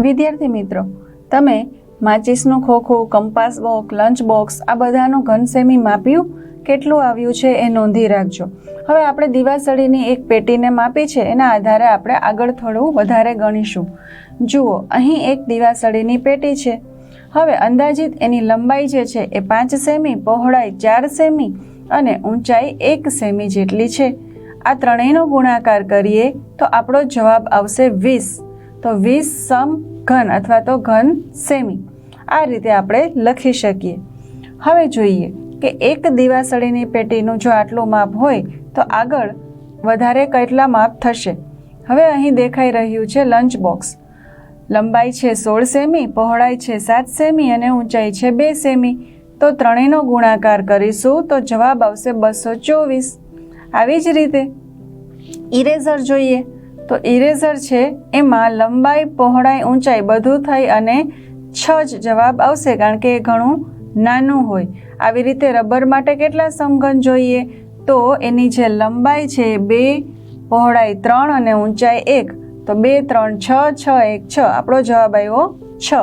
વિદ્યાર્થી મિત્રો, તમે માચિસનું ખોખું, કંપાસ બોક્સ, લંચ બોક્સ, આ બધાનું ઘન સેમી માપ્યું? કેટલું આવ્યું છે એ નોંધી રાખજો. હવે આપણે દિવાસળીની એક પેટીને માપી છે, એના આધારે આપણે આગળ થોડું વધારે ગણીશું. જુઓ, અહીં એક દિવાસળીની પેટી છે. હવે અંદાજિત એની લંબાઈ જે છે એ પાંચ સેમી, પહોળાઈ ચાર સેમી અને ઊંચાઈ એક સેમી જેટલી છે. આ ત્રણેયનો ગુણાકાર કરીએ તો આપણો જવાબ આવશે વીસ. તો વીસ સમ ઘન અથવા તો ઘન સેમી. આ રીતે આપણે લખી શકીએ. હવે જોઈએ કે એક દિવાસળીની પેટીનું જો આટલું માપ હોય, તો આગળ વધારે કેટલા માપ થશે? હવે અહીં દેખાઈ રહ્યું છે લંચ બોક્સ. લંબાઈ છે સોળ સેમી, પહોળાઈ છે સાત સેમી અને ઊંચાઈ છે બે સેમી. તો ત્રણેયનો ગુણાકાર કરીશું, તો જવાબ આવશે બસો ચોવીસ. આવી જ રીતે. ઇરેઝર જોઈએ. તો ઇરેઝર છે, એમાં લંબાઈ, પહોળાઈ, ઊંચાઈ બધું થઈ અને છ જ જવાબ આવશે કારણ કે એ ઘણું નાનું હોય. આવી રીતે રબર માટે કેટલા સમઘન જોઈએ? તો એની જે લંબાઈ છે બે, પહોળાઈ ત્રણ અને ઊંચાઈ એક. તો બે, ત્રણ, છ છ, એક, છ. આપણો જવાબ આવ્યો છ.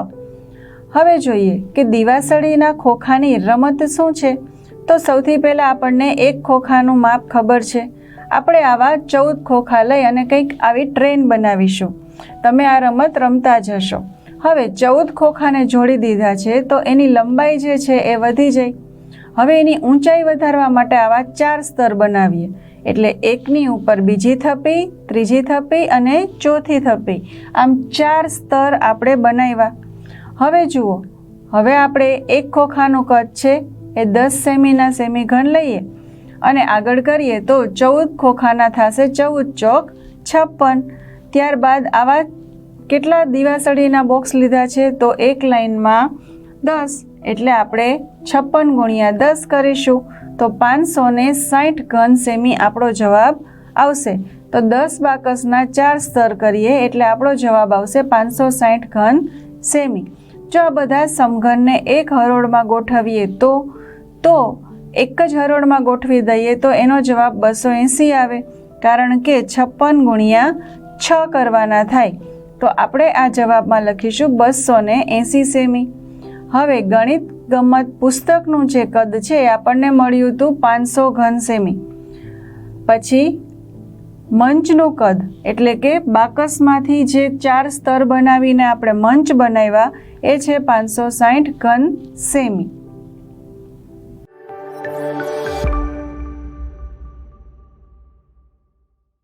હવે જોઈએ કે દિવાસળીના ખોખાની રમત શું છે? તો સૌથી પહેલાં આપણને એક ખોખાનું માપ ખબર છે. આપણે આવા ચૌદ ખોખા લઈ અને કંઈક આવી ટ્રેન બનાવીશું. તમે આ રમત રમતા જ હશો. હવે ચૌદ ખોખાને જોડી દીધા છે, તો એની લંબાઈ જે છે એ વધી જાય. હવે એની ઊંચાઈ વધારવા માટે આવા ચાર સ્તર બનાવીએ. એટલે એકની ઉપર બીજી થપ્પી ત્રીજી થપ્પી અને ચોથી થપ્પી આમ ચાર સ્તર આપણે બનાવ્યા. હવે જુઓ, હવે આપણે એક ખોખાનું કદ છે, એ દસ સેમીના સેમી ઘન લઈએ. અને આગળ કરીએ તો ચૌદ ખોખાના થશે. ચૌદ ચોક છપ્પન. ત્યારબાદ આવા કેટલા દિવાસળીના બોક્સ લીધા છે? તો એક લાઈનમાં દસ. એટલે આપણે છપ્પન ગુણ્યા દસ કરીશું. તો પાંચસો ને સાઠ ઘન સેમી આપણો જવાબ આવશે. તો દસ બાકસના ચાર સ્તર કરીએ એટલે આપણો જવાબ આવશે પાંચસો સાઠ ઘન સેમી. જો આ બધા સમઘનને એક હરોળમાં ગોઠવીએ તો તો એક જ હરોળમાં ગોઠવી દઈએ તો એનો જવાબ બસો એંસી આવે. કારણ કે છપ્પન ગુણ્યા છ કરવાના થાય. તો આપણે આ જવાબમાં લખીશું બસો ને એંસી સેમી. હવે ગણિત ગમત પુસ્તકનું જે કદ છે એ આપણને મળ્યું હતું પાંચસો ઘન સેમી. પછી મંચનું કદ, એટલે કે બાકસમાંથી જે ચાર સ્તર બનાવીને આપણે મંચ બનાવ્યા, એ છે પાંચસો સાઠ ઘન સેમી.